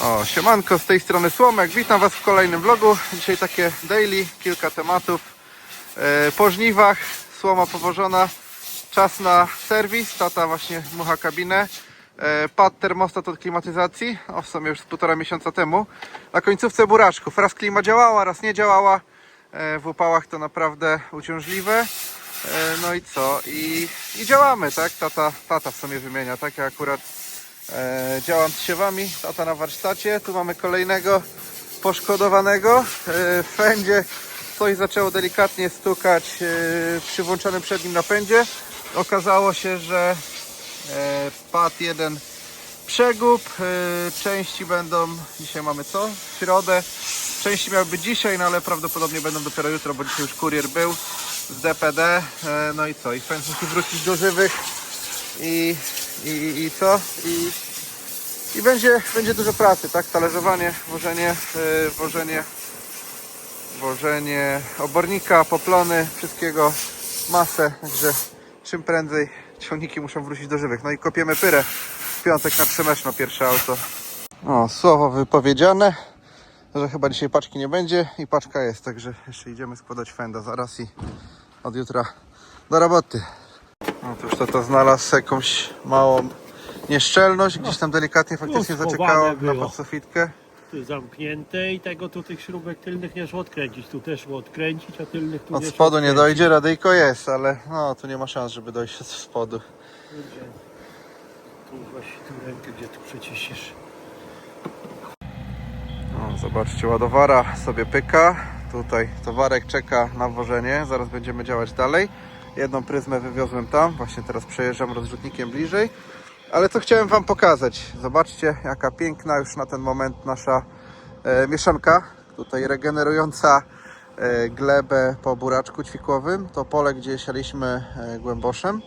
O, siemanko, z tej strony Słomek. Witam Was w kolejnym vlogu. Dzisiaj takie daily, kilka tematów. E, po żniwach, słoma powożona, czas na serwis. Tata właśnie mucha kabinę. E, padł termostat od klimatyzacji, o w sumie już z półtora miesiąca temu. Na końcówce buraczków. Raz klima działała, raz nie działała. E, w upałach to naprawdę uciążliwe. No i co? I, i działamy, tak? Tata, tata w sumie wymienia, tak? Ja akurat E, działam z siewami, tata na warsztacie. Tu mamy kolejnego poszkodowanego. E, w fędzie coś zaczęło delikatnie stukać e, przy włączonym przednim napędzie. Okazało się, że e, padł jeden przegub. E, części będą, dzisiaj mamy co? Środę. Części miały być dzisiaj, no ale prawdopodobnie będą dopiero jutro, bo dzisiaj już kurier był z DPD. E, no i co? I musi wrócić do żywych i, i, i, co? I, i będzie, będzie dużo pracy, tak? Talerzowanie, wożenie, yy, wożenie, wożenie obornika, poplony, wszystkiego, masę, także czym prędzej ciągniki muszą wrócić do żywych. No i kopiemy pyrę w piątek na Przemeszno, pierwsze auto. O, słowo wypowiedziane, że chyba dzisiaj paczki nie będzie i paczka jest, także jeszcze idziemy składać fenda zaraz i od jutra do roboty. No to już to, to znalazł jakąś małą nieszczelność, gdzieś tam delikatnie faktycznie No, zaczekało na było. podsufitkę. Tu zamknięte i tego tu tych śrubek tylnych nie szło odkręcić. Tu też szło odkręcić, a tylnych tu Od nie spodu nie dojdzie, radyjko jest, ale no tu nie ma szans, żeby dojść od spodu. Kurde. Tu właśnie tu rękę, gdzie tu przyciśniesz. No, zobaczcie, ładowara sobie pyka. Tutaj towarek czeka na wożenie, zaraz będziemy działać dalej. Jedną pryzmę wywiozłem tam, właśnie teraz przejeżdżam rozrzutnikiem bliżej. Ale co chciałem Wam pokazać? Zobaczcie, jaka piękna już na ten moment nasza e, mieszanka. Tutaj regenerująca e, glebę po buraczku ćwikłowym. To pole, gdzie sialiśmy e, głęboszem.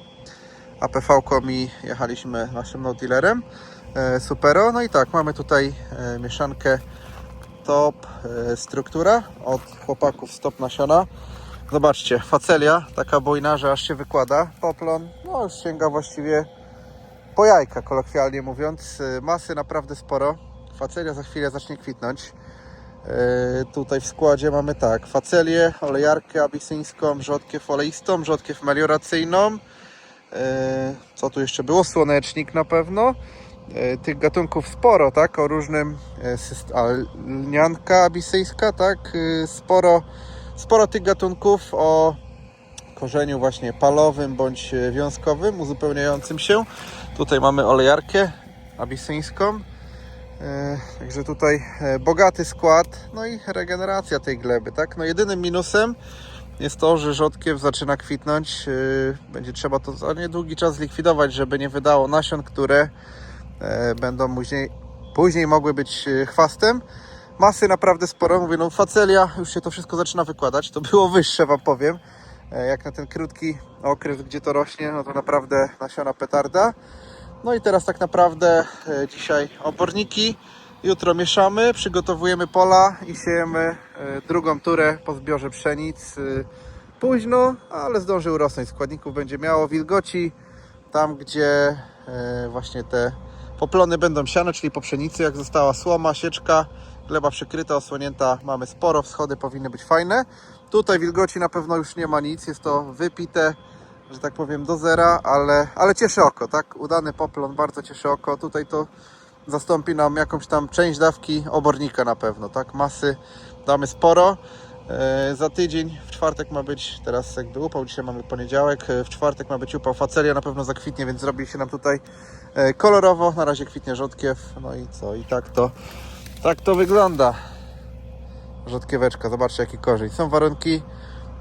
APV-ką i jechaliśmy naszym no dealerem e, Supero. No i tak, mamy tutaj e, mieszankę top e, struktura od chłopaków stop nasiona. Zobaczcie, facelia, taka bujna, że aż się wykłada. Poplon, no już sięga właściwie po jajka, kolokwialnie mówiąc. E, Masy naprawdę sporo. Facelia za chwilę zacznie kwitnąć. E, Tutaj w składzie mamy tak, facelię, olejarkę abisyńską, rzodkiew oleistą, rzodkiew melioracyjną. E, Co tu jeszcze było? Słonecznik na pewno. E, Tych gatunków sporo, tak? O różnym a, lnianka abisyjska, tak? E, Sporo, sporo tych gatunków o korzeniu właśnie palowym bądź e, wiązkowym, uzupełniającym się. Tutaj mamy olejarkę abisyńską. E, Także tutaj e, bogaty skład, no i regeneracja tej gleby, tak? No jedynym minusem jest to, że rzodkiew zaczyna kwitnąć. Będzie trzeba to za niedługi czas zlikwidować, żeby nie wydało nasion, które będą później, później mogły być chwastem. Masy naprawdę sporo, mówię, no facelia, już się to wszystko zaczyna wykładać. To było wyższe, Wam powiem. E, Jak na ten krótki okres, gdzie to rośnie, no to naprawdę nasiona petarda. No i teraz tak naprawdę e, dzisiaj oborniki. Jutro mieszamy, przygotowujemy pola i siejemy e, drugą turę po zbiorze pszenic. Późno, ale zdąży urosnąć. Składników będzie miało wilgoci. Tam, gdzie właśnie te poplony będą siane, czyli po pszenicy, jak została słoma, sieczka, gleba przykryta, osłonięta, mamy sporo, wschody powinny być fajne. Tutaj wilgoci na pewno już nie ma nic, jest to wypite, że tak powiem, do zera, ale, ale cieszy oko, tak? Udany poplon bardzo cieszy oko. Tutaj to zastąpi nam jakąś tam część dawki obornika na pewno, tak? Masy damy sporo. E, za tydzień, w czwartek ma być, teraz jakby upał, dzisiaj mamy poniedziałek, e, w czwartek ma być upał, facelia na pewno zakwitnie, więc zrobi się nam tutaj e, kolorowo, na razie kwitnie rzodkiew, no i co, i tak to, tak to wygląda. Rzodkieweczka, zobaczcie jaki korzeń. Są warunki,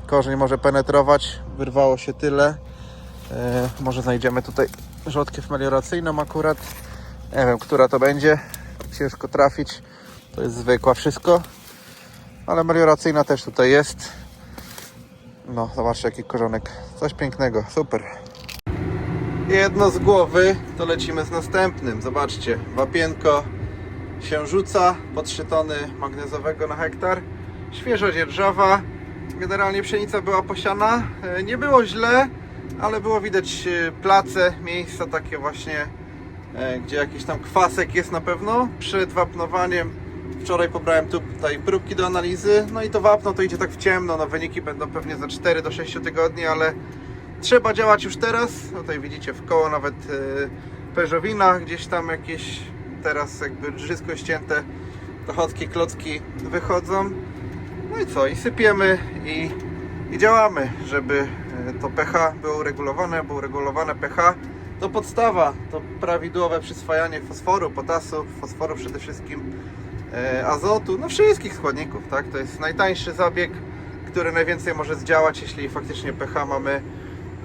korzeń może penetrować, wyrwało się tyle. E, może znajdziemy tutaj rzodkiew melioracyjną akurat. Nie wiem, która to będzie. Ciężko trafić. To jest zwykła wszystko. Ale melioracyjna też tutaj jest. No, zobaczcie jaki korzonek. Coś pięknego, super. Jedno z głowy, to lecimy z następnym. Zobaczcie, wapienko się rzuca po 3 tony magnezowego na hektar. Świeża dzierżawa. Generalnie pszenica była posiana. E, Nie było źle, ale było widać e, place, miejsca takie właśnie e, gdzie jakiś tam kwasek jest na pewno. Przed wapnowaniem wczoraj pobrałem tu tutaj próbki do analizy, no i to wapno to idzie tak w ciemno, no wyniki będą pewnie za 4 do 6 tygodni, ale trzeba działać już teraz. Tutaj widzicie w koło nawet peżowina, gdzieś tam jakieś teraz jakby wszystko ścięte, dochodki, klocki wychodzą. No i co? I sypiemy i, i działamy, żeby e, to pH było uregulowane, było uregulowane pH. To podstawa, to prawidłowe przyswajanie fosforu, potasu, fosforu przede wszystkim, e, azotu, no wszystkich składników, tak? To jest najtańszy zabieg, który najwięcej może zdziałać, jeśli faktycznie pH mamy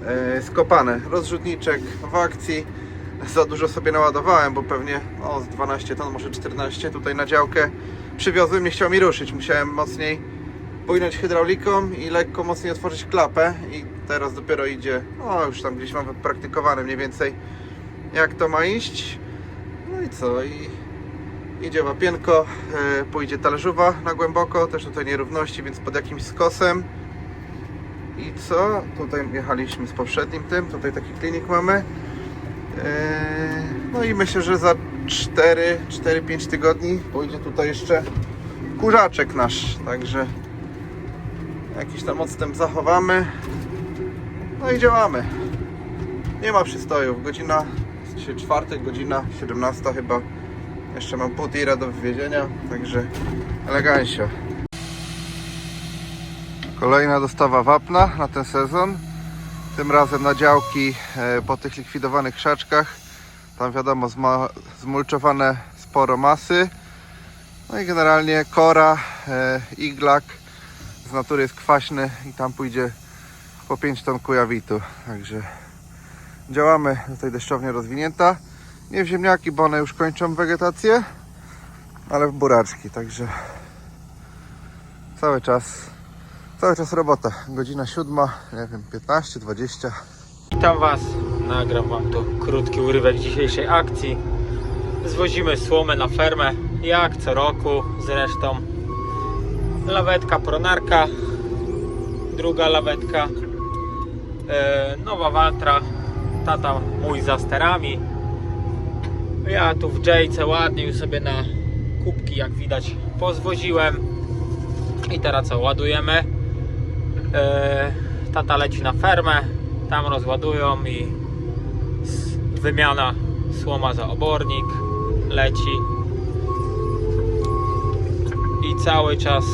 e, skopane. Rozrzutniczek w akcji. Za dużo sobie naładowałem, bo pewnie o, z 12 ton, może 14 tutaj na działkę przywiozłem, nie chciał mi ruszyć. Musiałem mocniej płynąć hydrauliką i lekko mocniej otworzyć klapę i teraz dopiero idzie, no już tam gdzieś mam praktykowane mniej więcej jak to ma iść. No i co? I idzie wapienko, e, pójdzie talerzowa na głęboko, też tutaj nierówności, więc pod jakimś skosem. I co? Tutaj jechaliśmy z poprzednim tym, tutaj taki klinik mamy. Eee, No i myślę, że za 4-5 tygodni pójdzie tutaj jeszcze kurzaczek nasz, także jakiś tam odstęp zachowamy. No i działamy. Nie ma przystojów. Godzina dzisiaj czwartek, godzina 17 chyba. Jeszcze mam pół tira do wywiezienia, także elegancja. Kolejna dostawa wapna na ten sezon. Tym razem na działki e, po tych likwidowanych krzaczkach. Tam wiadomo zmulczowane sporo masy. No i generalnie kora, e, iglak z natury jest kwaśny i tam pójdzie po 5 ton kujawitu. Także działamy, tutaj deszczownia rozwinięta. Nie w ziemniaki, bo one już kończą wegetację, ale w buraczki, także cały czas Cały czas robota. Godzina siódma, nie wiem, 15, 20. Witam Was. Nagram Wam tu krótki urywek dzisiejszej akcji. Zwozimy słomę na fermę, jak co roku zresztą. Lawetka pronarka, druga lawetka, e, nowa waltra, tata mój za sterami. Ja tu w Jayce ładnie już sobie na kubki, jak widać, pozwoziłem. I teraz co, ładujemy. E, tata leci na fermę, tam rozładują i wymiana słoma za obornik leci i cały czas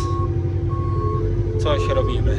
coś robimy.